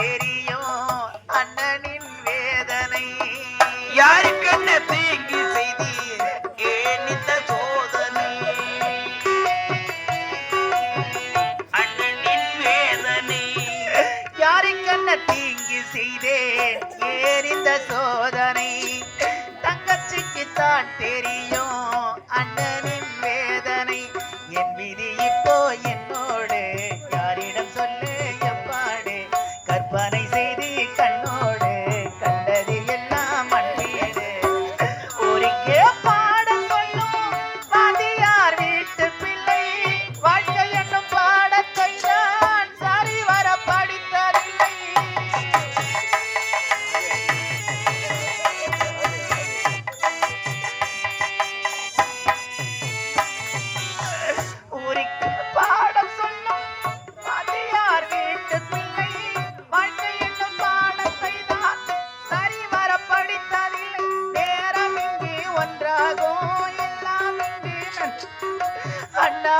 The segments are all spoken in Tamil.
तेरी கற்பனை செய்து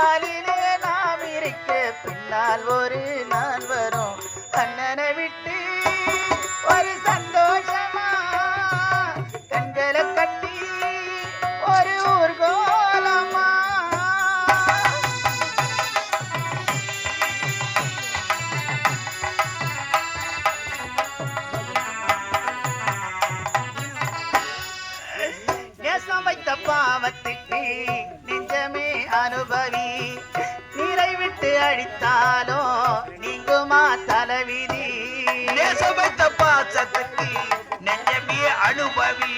அண்ணாலிலே நாம் இருக்க பின்னால் ஒரு நாள் வரும். அண்ணனை விட்டு ஒரு சந்தோஷமா கண்களை கட்டி ஒரு ஊர்கோலமா. நேசம் வைத்த பாவத்துக்கு நிஜமே அனுபவி அழித்தாலும் நீங்குமா தலைவிதி? நேசம் வைத்த பாசத்துக்கு நெஞ்சமே அனுபவி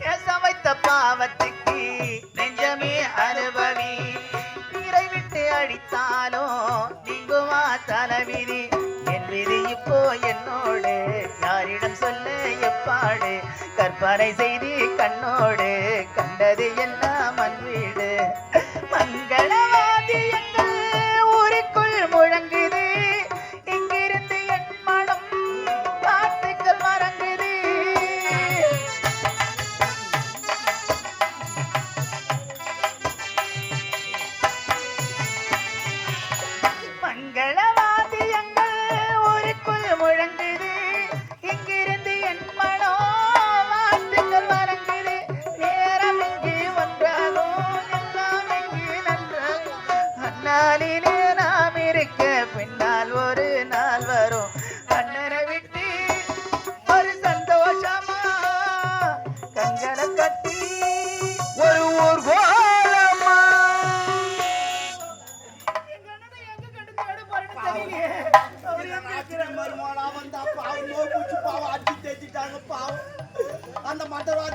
நேசம் வைத்த பாவத்துக்கு நெஞ்சமே அனுபவி நீரை விட்டு அழித்தாலும் நீங்குமா தலைவிதி? என் விதி இப்போ என்னோடு யாரிடம் சொல்ல எப்பாடு? கற்பனை செய்து கண்ணோடு கண்டது எல்லாம்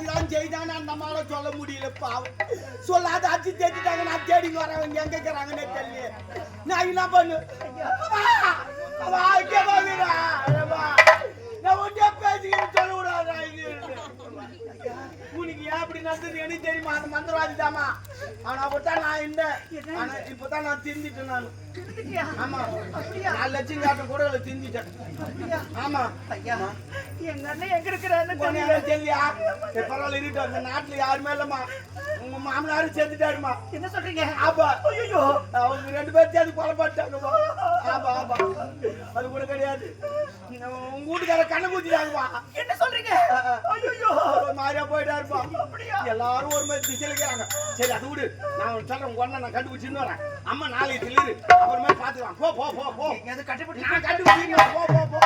தான் செய்தான் அந்த மாலை சொல்ல முடியல பாவம் சொல்லாத அச்சு தேடிட்டாங்க நான் தேடி வரவங்க எங்க இருக்கிறாங்கன்னே தெரியல நான் என்ன பண்ணு அப்பா, வா அப்படி நடந்தது எனக்கு தெரியுமா அந்த மந்திரவாதி தாமா. அவனை அப்பதான் நான் இருந்தேன். ஆனா இப்பதான் நான் திருந்திட்டேன் நான். ஆமா. நாலு லட்சம் காட்ட கூட திருந்திட்டேன். ஆமா. ஐயா எங்க அண்ணன் எங்க இருக்கிறான்னு தெரியல. தெரியலையா? பரவாயில்ல இருக்கட்டும் இந்த நாட்டுல யாருமே இல்லம்மா. உங்க மாமனாரும் சேர்த்துட்டாருமா என்ன சொல்றீங்க? ஆபா. ஐயோ அவங்க ரெண்டு பேரும் சேர்ந்து ஆபா ஆபா. அது கூட கிடையாது. உங்க வீட்டுக்கார கண்ணை குத்திட்டாங்கம்மா என்ன சொல்றீங்க? ஐயோ மாதிரியா போயிட்டாருப்பா. எல்லாரும் ஒரு மாதிரி திசையில இருக்கிறாங்க சரி அது விடு. நான் சொல்றேன் அண்ணன் நான் கண்டுபிடிச்சின்னு வரேன். அம்மா நாளைக்கு சொல்லிடு அப்புறமே பாத்துக்கலாம் போ போ போ போ. எங்கேயாவது கண்டுபிடி நான் கண்டுபிடிச்சின்னு போ போ போ.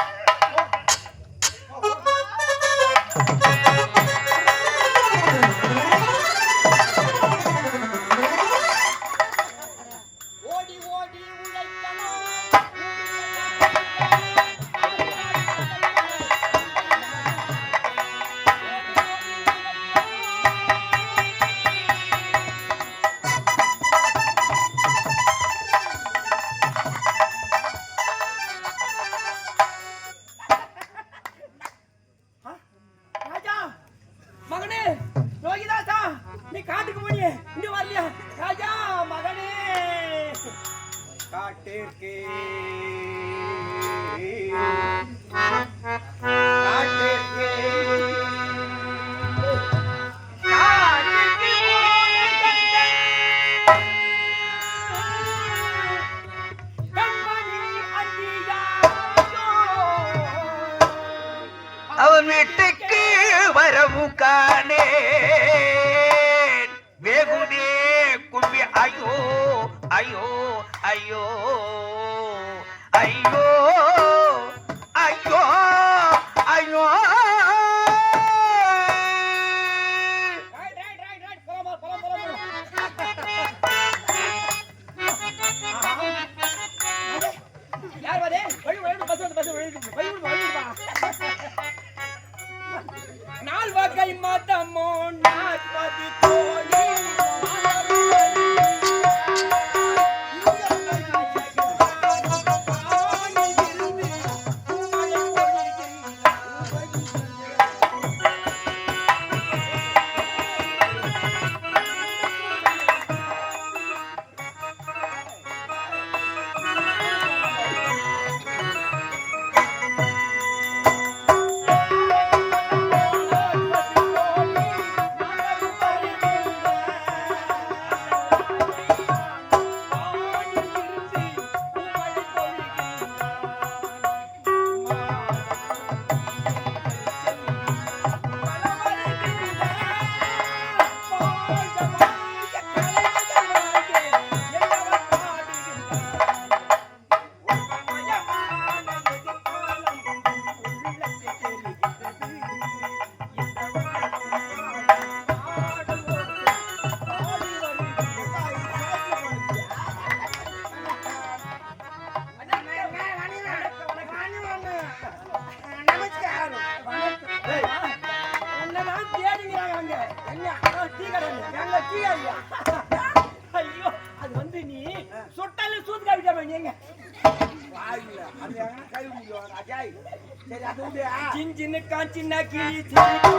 சின் சின்ன காஞ்சின்னா கிளி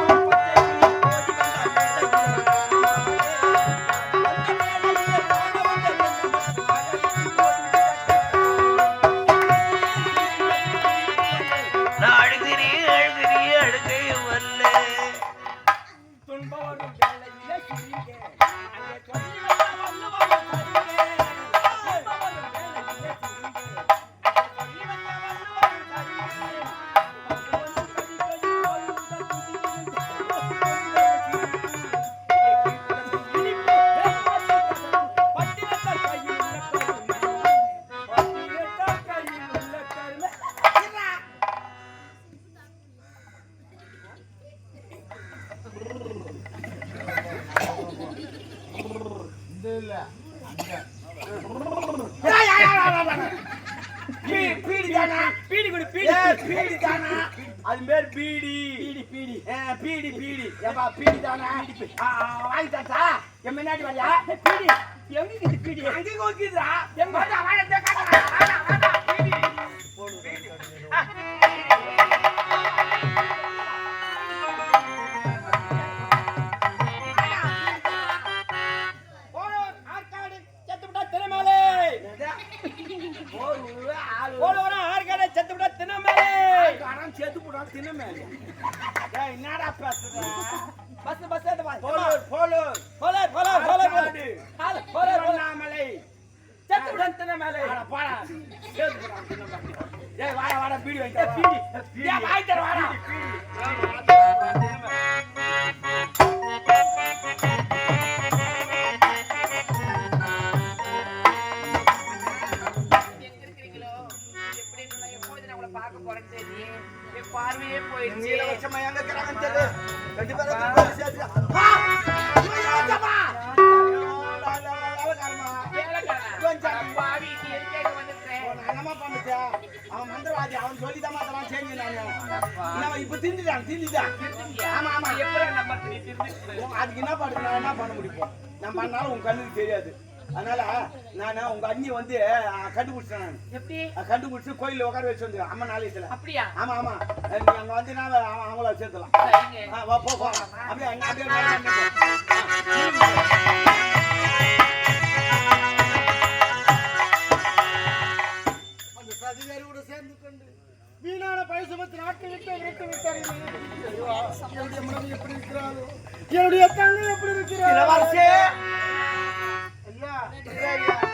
பீடி பீடி. பீடி ஏப்பா பீடி தானா? வாங்கி தாத்தா. என் முன்னாடி வரியா பீடி. எங்க இருக்குது பீடி? அங்கே இருக்குதா எங்க வாடா வாடா. வாடா வாடா. பீடி. பீடி. ஆற்காடு செத்துவிட்டா தினமேலே செத்து போடா தினமேலே என்னடா பேசுற? பஸ் பஸ் ஏத்து வா போலூர் போலூர். போலூர் போலூர் போலூர் போலூர். போலூர் திருவண்ணாமலை. செத்துவிட்டா தினமேலே போடா செத்து போடா ஏய் வாடா வாடா பீடி வாங்கி பீடி ஏய் தர வாடா. எங்க நம்பர் நீ திருந்திட்டு உன் அதுக்கு என்ன பண்ணுறது என்ன பண்ண முடியும் நான் பண்ணாலும் உன் கண்ணுக்கு தெரியாது அதனால நான் உங்க அண்ணி வந்து கண்டுபிடிச்சேன் நான். எப்படி? கண்டுபிடிச்சு கோயில்ல உட்கார வச்சு வந்து அம்மன் ஆலயத்துல. அப்படியா? ஆமா ஆமா. நீ அங்க வந்து நான் அவ- அவங்கள சேர்த்துலாம் சரிங்க. ஆ, வா, போ, போ. அப்படியே அங்க அப்படியே வீணான பைசுமத்து நாட்டை விட்டு விட்டு விட்டார்கள் என்னுடைய மனைவி எப்படி இருக்கிறாரோ என்னுடைய தங்கை எப்படி இருக்கிறாரோ yeah. yeah. yeah.